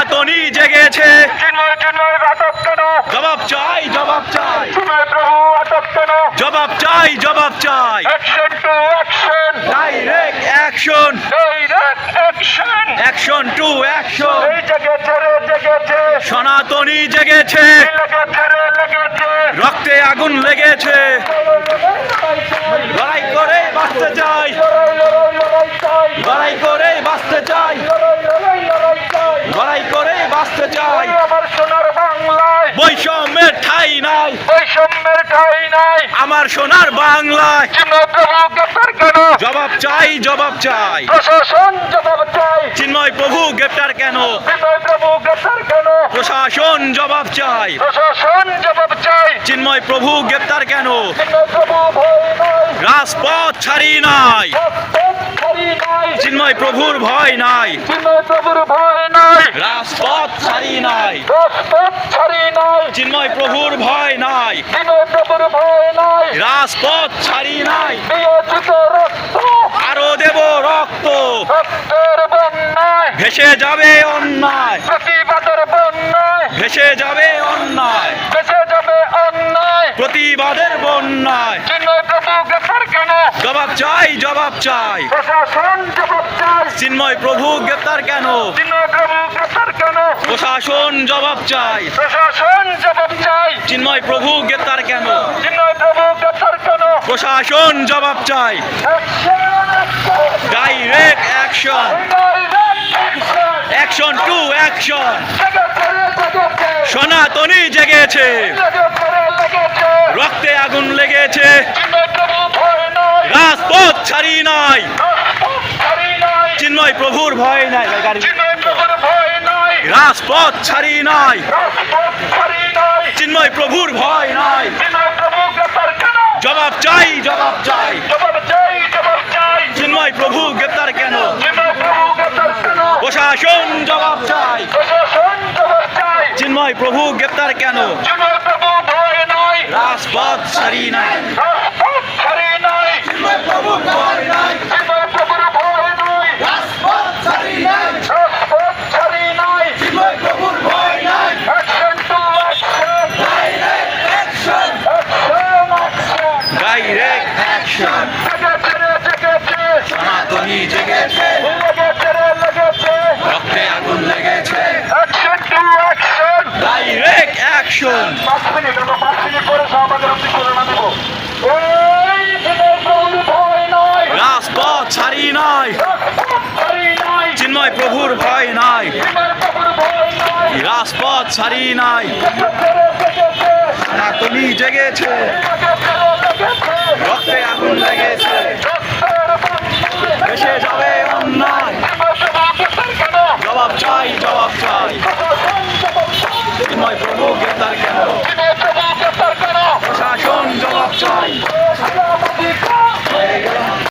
সনাতনী জেগেছে। জবাব চাই জবাব চাই। জবাব চাই জবাব চাই। Direct action action action to action সনাতনী জেগেছে। রক্তে আগুন লেগেছে। লড়াই করে বাঁচতে চাই। লড়াই করে বাঁচতে চাই। আমার সোনার বাংলায়। বৈষম্যের ঠাই নাই। বৈষম্যের ঠাই নাই। আমার সোনার বাংলায়। চিন্ময় প্রভু গ্রেফতার কেন জবাব চাই জবাব চাই। প্রশাসন জবাব চাই। চিন্ময় প্রভু গ্রেপ্তার কেন? চিন্ময় প্রভু গ্রেফতার কেন? প্রশাসন জবাব চাই। প্রশাসন জবাব চাই। চিন্ময় প্রভু গ্রেপ্তার কেন? চিন্ময় প্রভু ভয় নাই। রাজপথ ছাড়ি নাই। রাজপথ ছাড়ি নাই। চিন্ময় প্রভুর ভয় নাই। চিন্ময় প্রভুর ভয় নাই। রাজপথ ছাড়ি নাই। রাজপথ ছাড়ি নাই। চিন্ময় প্রভুর ভয় নাই। চিন্ময় প্রভুর ভয় নাই। রাজপথ ছাড়ি নাই। আরও দেব রক্ত। রক্তের বন্যায়। ভেসে যাবে অন্যায়। প্রতিবাদের বন্যায়। ভেসে যাবে অন্যায়। ভেসে যাবে অন্যায়। প্রতিবাদের বন্যায় চিন্ময় প্রভু গ্রেফতার কেন জবাব চাই জবাব চাই। প্রশাসন জবাব চাই। চিন্ময় প্রভু গ্রেপ্তার কেন? চিন্ময় প্রভু গ্রেফতার কেন? প্রশাসন জবাব চাই। প্রশাসন জবাব চাই। চিন্ময় প্রভু গ্রেপ্তার কেন? চিন্ময় প্রভু গ্রেফতার কেন? প্রশাসন জবাব চাই। Direct action action to action সনাতনী জেগেছে। রক্তে আগুন লেগেছে রাজপথ ছাড়ি নাই। চিন্ময় প্রভুর ভয় নাই রাজপথ ছাড়ি নাই। চিন্ময় প্রভুর ভয় নাই। জবাব চাই জবাব চাই। চিন্ময় প্রভু গ্রেপ্তার কেন? প্রশাসন জবাব চাই। চিন্ময় প্রভু গ্রেপ্তার কেন? রাজপথ ছাড়ি নাই। চিন্ময় প্রভুর ভয় নাই। নয় রাজপথ ছাড়ি নাই। সনাতনী জেগেছে। রক্তে আগুন লেগেছে। ভেসে যাবে অন্যায়। জবাব চাই জবাব চাই। চিন্ময় প্রভু গ্রেপ্তার কেন? প্রশাসন জবাব চাই।